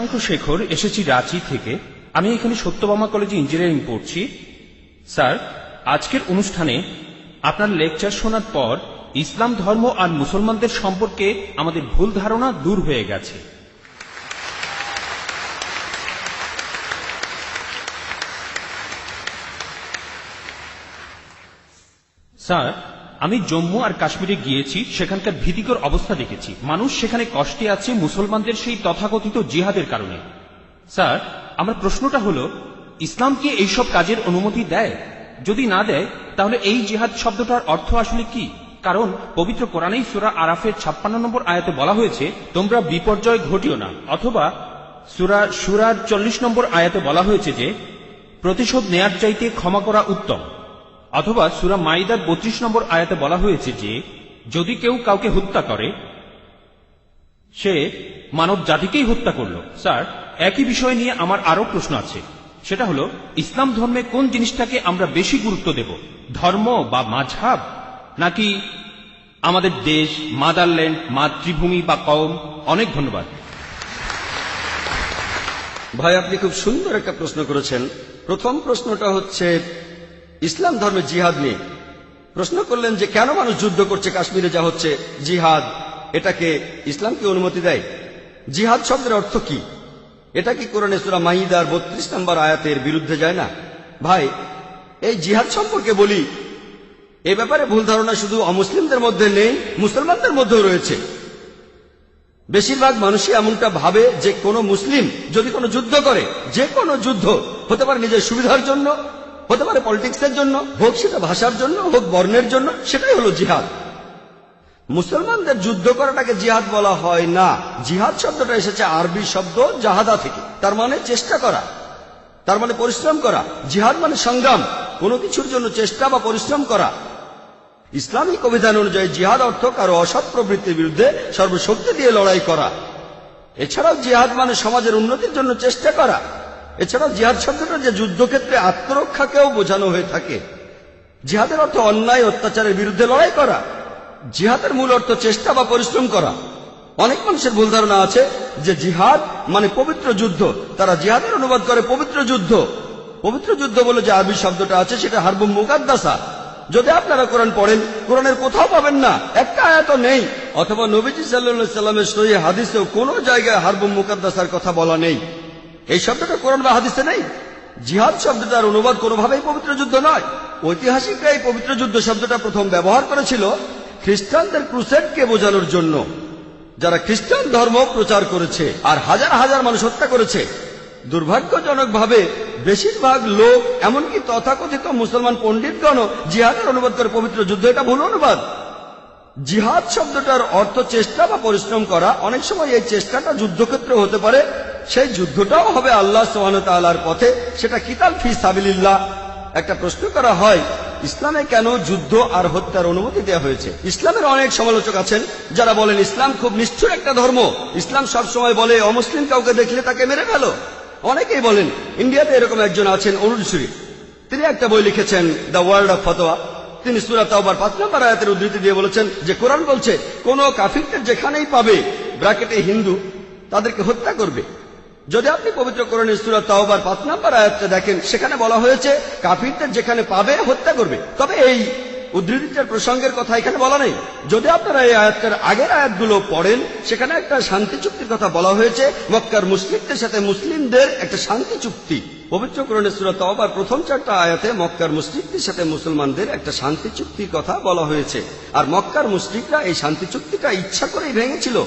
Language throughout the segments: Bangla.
শঙ্খ শেখর, এসেছি রাঁচি থেকে। আমি এখানে সত্যবামা কলেজে ইঞ্জিনিয়ারিং পড়ছি। স্যার, আজকের অনুষ্ঠানে আপনার লেকচার শোনার পর ইসলাম ধর্ম আর মুসলমানদের সম্পর্কে আমাদের ভুল ধারণা দূর হয়ে গেছে। স্যার আমি জম্মু আর কাশ্মীরে গিয়েছি, সেখানকার ভীতিকর অবস্থা দেখেছি। মানুষ সেখানে কষ্টে আছে, মুসলমানদের সেই তথাকথিত জিহাদের কারণে। স্যার, আমার প্রশ্নটা হলো, ইসলাম কি এইসব কাজের অনুমতি দেয়? যদি না দেয়, তাহলে এই জিহাদ শব্দটার অর্থ আসলে কি? কারণ, পবিত্র কোরআনেই সুরা আরাফের ছাপ্পান্ন নম্বর আয়াতে বলা হয়েছে, তোমরা বিপর্যয় ঘটিও না। অথবা, সুরা সুরার চল্লিশ নম্বর আয়াতে বলা হয়েছে যে, প্রতিশোধ নেয়ার চাইতে ক্ষমা করা উত্তম। অথবা সুরা মাইদার বত্রিশ নম্বর আয়াতে বলা হয়েছে যে, যদি কেউ কাউকে হত্যা করে, সে মানব জাতিকেই হত্যা করল। স্যার, একই বিষয় নিয়ে আমার আরও প্রশ্ন আছে। সেটা হলো, ইসলাম ধর্মে কোন জিনিসটাকে আমরা বেশি গুরুত্ব দেব? ধর্ম বা মাঝহাব? নাকি আমাদের দেশ, মাদারল্যান্ড, মাতৃভূমি বা কম অনেক ধন্যবাদ। ভাই, আপনি খুব সুন্দর একটা প্রশ্ন করেছেন। প্রথম প্রশ্নটা হচ্ছে ইসলাম ধর্মে জিহাদ নিয়ে প্রশ্ন করলেন যে কেন মানুষ যুদ্ধ করছে কাশ্মীরে যা হচ্ছে? জিহাদ, এটাকে ইসলামকে অনুমতি দেয়? জিহাদ শব্দের অর্থ কি? এটা কি কোরআনে সুরা মাহিদার বত্রিশ নম্বর আয়াতের বিরুদ্ধে যায় না? ভাই, এই জিহাদ সম্পর্কে বলি, এ ব্যাপারে ভুল ধারণা শুধু অমুসলিমদের মধ্যে নেই, মুসলমানদের মধ্যেও রয়েছে। বেশিরভাগ মানুষই এমনটা ভাবে যে কোনো মুসলিম যদি কোনো যুদ্ধ করে, যে কোনো যুদ্ধ হতে পারে নিজের সুবিধার জন্য হতে পারে পলিটিক্সের জন্য, হোক সেটা ভাষার জন্য, হোক বর্ণের জন্য, সেটাই হলো জিহাদ। মুসলমানদের যুদ্ধ করাটাকে জিহাদ বলা হয় না। জিহাদ শব্দটা এসেছে আরবি শব্দ জাহাদা থেকে। তার মানে চেষ্টা করা, তার মানে পরিশ্রম করা। জিহাদ মানে সংগ্রাম, কোনো কিছুর জন্য চেষ্টা বা পরিশ্রম করা। ইসলামিক অভিধান অনুযায়ী জিহাদ অর্থ কারও অসৎ প্রবৃত্তির বিরুদ্ধে সর্বশক্তি দিয়ে লড়াই করা। এছাড়াও জিহাদ মানে সমাজের উন্নতির জন্য চেষ্টা করা। এছাড়াও জিহাদ শব্দটা যে যুদ্ধক্ষেত্রে আত্মরক্ষাকেও বোঝানো হয়ে থাকে। জিহাদের অর্থ অন্যায়, অত্যাচারের বিরুদ্ধে লড়াই করা। জিহাদের মূল অর্থ চেষ্টা বা পরিশ্রম করা। অনেক মানুষের ভুল ধারণা আছে যে জিহাদ মানে পবিত্র যুদ্ধ। তারা জিহাদের অনুবাদ করে পবিত্র যুদ্ধ। পবিত্র যুদ্ধ বলে যে আরবি শব্দটা আছে সেটা হারবুম মুকাদ্দাসা। যদি আপনারা কোরআন পড়েন, কোরআনের কোথাও পাবেন না। একটা আয়াত নেই। অথবা নবীজি সাল্লা সাল্লামের সহি হাদিসেও কোনো জায়গায় হারবুম মুকাদ্দাসার কথা বলা নেই। এই শব্দটা কোরআন বা হাদিসে নেই। জিহাদ শব্দটার অনুবাদ কোনোভাবেই পবিত্র যুদ্ধ নয়। ঐতিহাসিকরা এই পবিত্র যুদ্ধ শব্দটা প্রথম ব্যবহার করেছিল খ্রিস্টানদের ক্রুসেডকে বোঝানোর জন্য। যারা খ্রিস্টান ধর্ম প্রচার করেছে আর হাজার হাজার মানুষ হত্যা করেছে, দুর্ভাগ্যজনকভাবে বেশিরভাগ লোক, এমনকি তথাকথিত মুসলমান পণ্ডিতগণ জিহাদের অনুবাদ করে পবিত্র যুদ্ধ, এটা ভুল অনুবাদ। জিহাদ শব্দটার অর্থ চেষ্টা বা পরিশ্রম করা, অনেক সময় এই চেষ্টাটা যুদ্ধক্ষেত্রে হতে পারে সেই যুদ্ধটাও হবে আল্লাহ সোহানতালার পথে। সেটা কিতাল ফি সাবিল্লাহ একটা প্রশ্ন করা হয়, ইসলামে কেন যুদ্ধ আর হত্যার অনুমতি দেওয়া হয়েছে? ইসলামের অনেক সমালোচক আছেন, যারা বলেন ইসলাম খুব নিষ্ঠুর একটা ধর্ম। ইসলাম সবসময় বলে অমুসলিম কাউকে দেখলে তাকে মেরে ফেলো। অনেকেই বলেন, ইন্ডিয়াতে এরকম একজন আছেন অরুণ সুরি। তিনি একটা বই লিখেছেন, দ্য ওয়ার্ল্ড অফ ফতোয়া। তিনি সুরাত তাওবার পাঁচ নম্বর আয়াতের উদ্ধৃতি দিয়ে বলেছেন যে, কোরআন বলছে, কোন কাফিরদের যেখানেই পাবে, ব্র্যাকেটে হিন্দু, তাদেরকে হত্যা করবে। যদি আপনি পবিত্র কোরআনের সুরাত তাওবার পাঁচ নম্বর আয়াতটা দেখেন, সেখানে বলা হয়েছে, কাফিরদের যেখানে পাবে হত্যা করবে। তবে এই উদ্ধৃতিটার প্রসঙ্গের কথা এখানে বলা নেই। যদি আপনারা এই আয়াতটার আগের আয়াতগুলো পড়েন, সেখানে একটা শান্তি চুক্তির কথা বলা হয়েছে, মক্কার মুসলিমদের সাথে মুসলিমদের একটা শান্তি চুক্তি। পবিত্র কোরআনের সুরাত আবার প্রথম চারটা আয়াতে মক্কার মুসলিকদের সাথে মুসলমানদের একটা শান্তি চুক্তির কথা বলা হয়েছে। আর মক্কার মুসলিকরা এই শান্তি চুক্তিটা ইচ্ছা করেই ভেঙেছিল।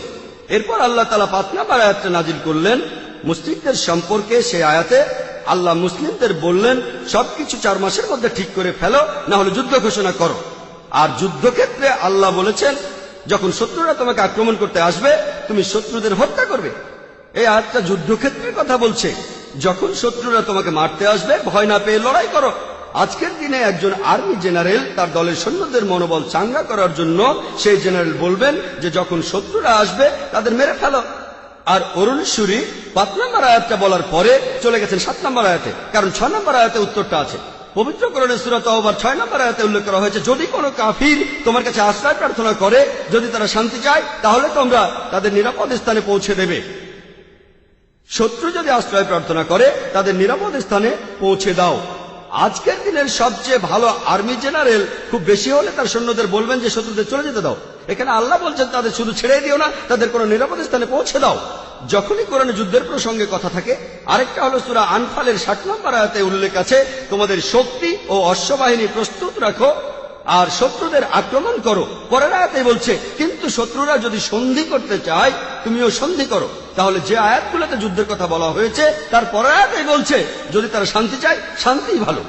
এরপর আল্লাহ তালা পাঁচ নাম্বার আয়াতটা নাজিল করলেন মুসলিকদের সম্পর্কে সেই আয়াতে আল্লাহ মুসলিমদের বললেন, সবকিছু চার মাসের মধ্যে ঠিক করে ফেলো না হলে যুদ্ধ ঘোষণা করো। আর যুদ্ধক্ষেত্রে আল্লাহ বলেছেন, যখন শত্রুরা তোমাকে আক্রমণ করতে আসবে, তুমি শত্রুদের হত্যা করবে। এই আয়াতটা যুদ্ধক্ষেত্রের কথা বলছে। যখন শত্রুরা তোমাকে মারতে আসবে, ভয় না পেয়ে লড়াই করো। আজকের দিনে একজন আর্মি জেনারেল তার দলের সৈন্যদের মনোবল চাঙ্গা করার জন্য সেই জেনারেল বলবেন যে, যখন শত্রুরা আসবে, তাদের মেরে ফেলো। আর অরুণ সুরি পাঁচ নম্বর আয়াতটা বলার পরে চলে গেছেন সাত নম্বর আয়াতে। কারণ ছয় নম্বর আয়াতে উত্তরটা আছে। পবিত্র করণের সুরত আবার ছয় নম্বর আয়াতে উল্লেখ করা হয়েছে, যদি কোনো কাফির তোমার কাছে আশ্রয় প্রার্থনা করে, যদি তারা শান্তি চায়, তাহলে তোমরা তাদের নিরাপদ স্থানে পৌঁছে দেবে। শত্রু যদি আশ্রয় প্রার্থনা করে, তাদের নিরাপদ স্থানে পৌঁছে দাও। আজকের দিনের সবচেয়ে ভালো আর্মি জেনারেল খুব বেশি হলে তার সৈন্যদের বলবেন যে, শত্রুদের চলে যেতে দাও। এখানে আল্লাহ বলছেন, তাদের শুধু ছেড়ে দিও না, তাদের কোনো নিরাপদ স্থানে পৌঁছে দাও। যখনই কোরআনে যুদ্ধের প্রসঙ্গে কথা থাকে, আরেকটা হলো সুরা আনফালের ষাট নম্বর আয়াতে উল্লেখ আছে, তোমাদের শক্তি ও অশ্ববাহিনী প্রস্তুত রাখো, আর শত্রুদের আক্রমণ করো। পরের আয়াতে বলছে, কিন্তু শত্রুরা যদি সন্ধি করতে চায়, তুমিও সন্ধি করো। তাহলে যে আয়াতগুলোতে যুদ্ধের কথা বলা হয়েছে, তার পরের আয়াতে বলছে, যদি তারা শান্তি চায় শান্তি ভালো।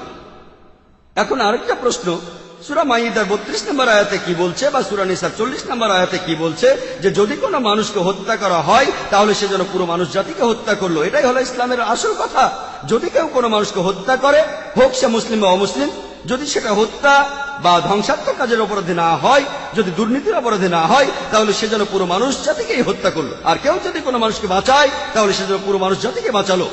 এখন আরেকটা প্রশ্ন সুরা মাইদার বত্রিশ নম্বর আয়াতে কি বলছে বা সুরা নিসার চল্লিশ নম্বর আয়াতে কি বলছে যে যদি কোনো মানুষকে হত্যা করা হয়, তাহলে সে যেন পুরো মানুষ জাতিকে হত্যা করল। এটাই হলো ইসলামের আসল কথা। যদি কেউ কোনো মানুষকে হত্যা করে, হোক সে মুসলিম বা অমুসলিম, যদি সেটা হত্যা বা ধ্বংসাত্মক কাজের অপরাধে না হয়, যদি দুর্নীতির অপরাধে না হয়, তাহলে সে যেন পুরো মানুষ জাতিকেই হত্যা করল। আর কেউ যদি কোনো মানুষকে বাঁচায়, তাহলে সে যেন পুরো মানুষ জাতিকে বাঁচালো।